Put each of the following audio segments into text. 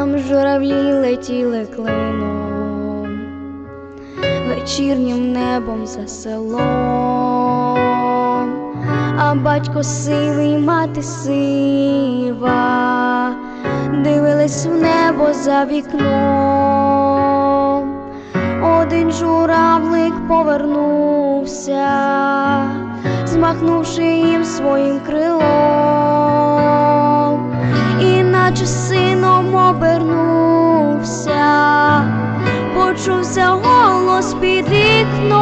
журавлі летіли клином, вечірнім небом за селом, а батько сивий, мати сива, дивились в небо за вікном. Один журавлик повернувся, змахнувши їм своїм крилом, наче сином обернувся, почувся голос під вікном.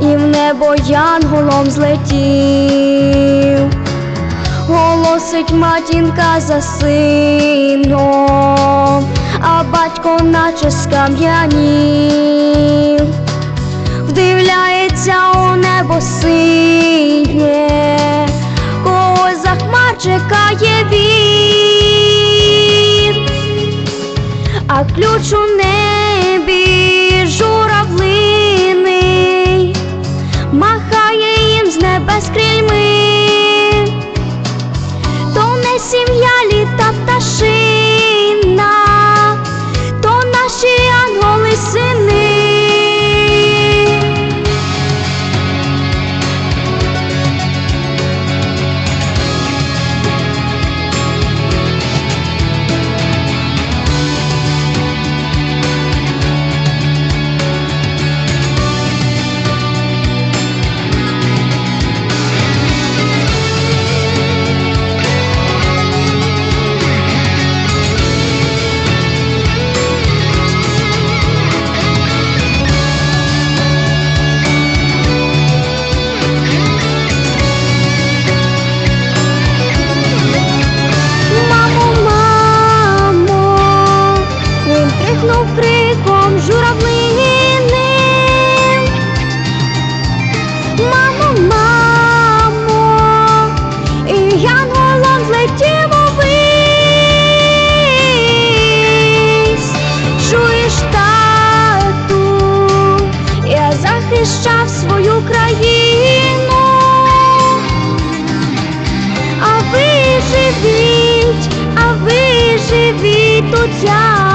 і в небо янголом злетів. Голосить матінка за сином, а батько наче скам'янів вдивляється у небо синє, когось за хмар чекає він, крикнув криком журавлиним. Мамо, мамо, і янголом злетів увись. Чуєш, тату, я захищав свою країну. А ви живіть, а ви живіть тут як